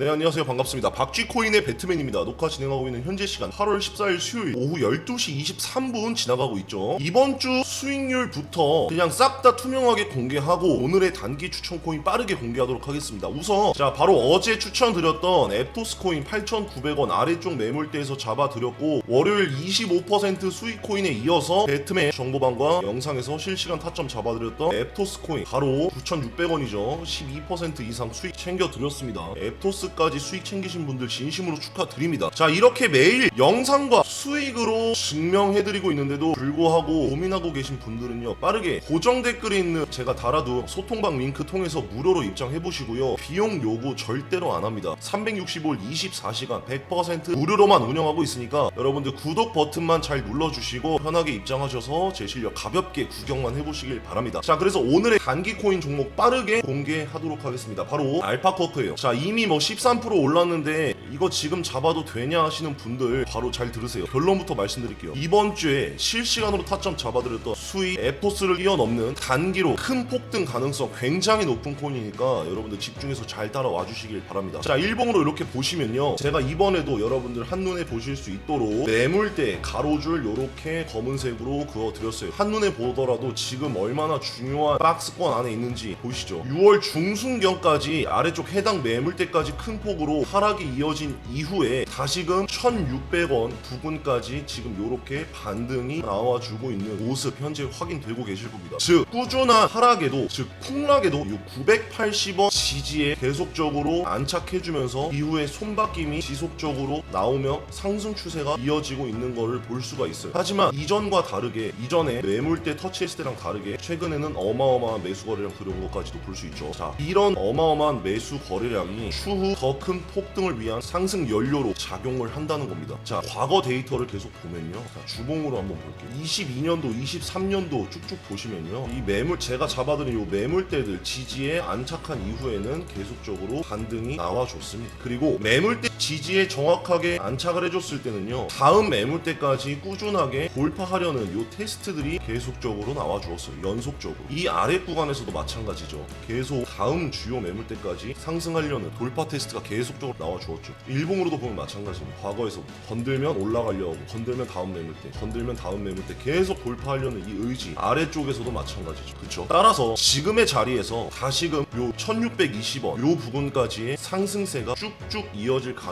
네 안녕하세요. 반갑습니다. 박쥐코인의 배트맨입니다. 녹화 진행하고 있는 현재 시간 8월 14일 수요일 오후 12시 23분 지나가고 있죠. 이번 주 수익률부터 그냥 싹 다 투명하게 공개하고 오늘의 단기 추천 코인 빠르게 공개하도록 하겠습니다. 우선 자 바로 어제 추천드렸던 앱토스 코인 8,900원 아래쪽 매물대에서 잡아드렸고 월요일 25% 수익 코인에 이어서 배트맨 정보방과 영상에서 실시간 타점 잡아드렸던 앱토스 코인 바로 9,600원이죠. 12% 이상 수익 챙겨드렸습니다. 앱토스 까지 수익 챙기신 분들 진심으로 축하드립니다. 자 이렇게 매일 영상과 수익으로 증명해드리고 있는데도 불구하고 고민하고 계신 분들은요 빠르게 고정 댓글에 있는 제가 달아둔 소통방 링크 통해서 무료로 입장해보시고요. 비용 요구 절대로 안 합니다. 365일 24시간 100% 무료로만 운영하고 있으니까 여러분들 구독 버튼만 잘 눌러주시고 편하게 입장하셔서 제 실력 가볍게 구경만 해보시길 바랍니다. 자 그래서 오늘의 단기 코인 종목 빠르게 공개하도록 하겠습니다. 바로 알파커크예요. 자 이미 뭐13% 올랐는데 이거 지금 잡아도 되냐 하시는 분들 바로 잘 들으세요. 결론부터 말씀드릴게요. 이번 주에 실시간으로 타점 잡아드렸던 수익 에포스를 뛰어넘는 단기로 큰 폭등 가능성 굉장히 높은 코인이니까 여러분들 집중해서 잘 따라와 주시길 바랍니다. 자 일봉으로 이렇게 보시면요. 제가 이번에도 여러분들 한눈에 보실 수 있도록 매물대 가로줄 요렇게 검은색으로 그어드렸어요. 한눈에 보더라도 지금 얼마나 중요한 박스권 안에 있는지 보시죠. 6월 중순경까지 아래쪽 해당 매물대까지 큰 폭으로 하락이 이어진 이후에 다시금 1600원 부근까지 지금 요렇게 반등이 나와주고 있는 모습 현재 확인되고 계실 겁니다. 즉 꾸준한 하락에도 즉 폭락에도 요 980원 지지에 계속적으로 안착해주면서 이후에 손바뀜이 지속적으로 나오며 상승 추세가 이어지고 있는 것을 볼 수가 있어요. 하지만 이전과 다르게 이전에 매물대 터치했을 때랑 다르게 최근에는 어마어마한 매수 거래량 들어온 것까지도 볼 수 있죠. 자 이런 어마어마한 매수 거래량이 추후 더 큰 폭등을 위한 상승 연료로 작용을 한다는 겁니다. 자 과거 데이터를 계속 보면요. 자, 주봉으로 한번 볼게요. 22년도 23년도 쭉쭉 보시면요. 이 매물 제가 잡아드린 이 매물대들 지지에 안착한 이후에는 계속적으로 반등이 나와줬습니다. 그리고 매물대 지지에 정확하게 안착을 해줬을 때는요 다음 매물대까지 꾸준하게 돌파하려는 이 테스트들이 계속적으로 나와주었어요. 연속적으로. 이 아래 구간에서도 마찬가지죠. 계속 다음 주요 매물대까지 상승하려는 돌파 테스트가 계속적으로 나와주었죠. 일봉으로도 보면 마찬가지입니다. 과거에서 건들면 올라가려고 건들면 다음 매물대 건들면 다음 매물대 계속 돌파하려는 이 의지 아래쪽에서도 마찬가지죠. 그쵸? 따라서 지금의 자리에서 다시금 요 1620원 요 부분까지의 상승세가 쭉쭉 이어질 가능성이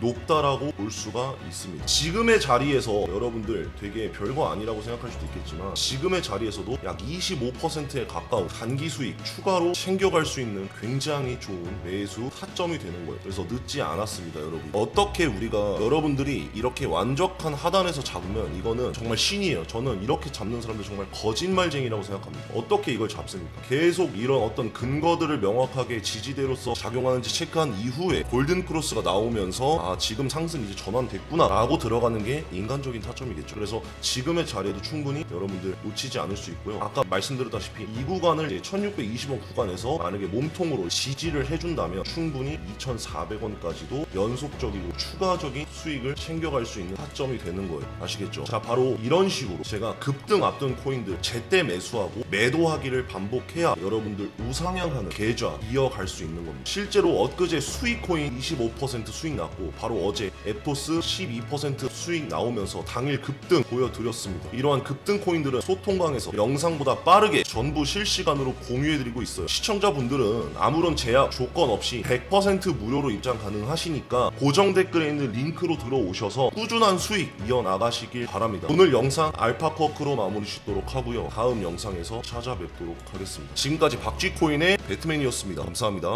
높다라고 볼 수가 있습니다. 지금의 자리에서 여러분들 되게 별거 아니라고 생각할 수도 있겠지만 지금의 자리에서도 약 25%에 가까운 단기 수익 추가로 챙겨갈 수 있는 굉장히 좋은 매수 타점이 되는 거예요. 그래서 늦지 않았습니다 여러분. 어떻게 우리가 여러분들이 이렇게 완벽한 하단에서 잡으면 이거는 정말 신이에요. 저는 이렇게 잡는 사람들 정말 거짓말쟁이라고 생각합니다. 어떻게 이걸 잡습니까? 계속 이런 어떤 근거들을 명확하게 지지대로서 작용하는지 체크한 이후에 골든 크로스가 나 오면서 아 지금 상승 이제 전환됐구나 라고 들어가는 게 인간적인 타점이겠죠. 그래서 지금의 자리에도 충분히 여러분들 놓치지 않을 수 있고요. 아까 말씀드렸다시피 이 구간을 이제 1620원 구간에서 만약에 몸통으로 지지를 해준다면 충분히 2400원까지도 연속적이고 추가적인 수익을 챙겨갈 수 있는 타점이 되는 거예요. 아시겠죠? 자 바로 이런 식으로 제가 급등 앞둔 코인들 제때 매수하고 매도하기를 반복해야 여러분들 우상향하는 계좌 이어갈 수 있는 겁니다. 실제로 엊그제 수익 코인 25% 수익 났고 바로 어제 에토스 12% 수익 나오면서 당일 급등 보여드렸습니다. 이러한 급등 코인들은 소통방에서 영상보다 빠르게 전부 실시간으로 공유해드리고 있어요. 시청자분들은 아무런 제약 조건 없이 100% 무료로 입장 가능하시니까 고정 댓글에 있는 링크로 들어오셔서 꾸준한 수익 이어나가시길 바랍니다. 오늘 영상 알파커크로 마무리 짓도록 하고요. 다음 영상에서 찾아뵙도록 하겠습니다. 지금까지 박쥐코인의 배트맨이었습니다. 감사합니다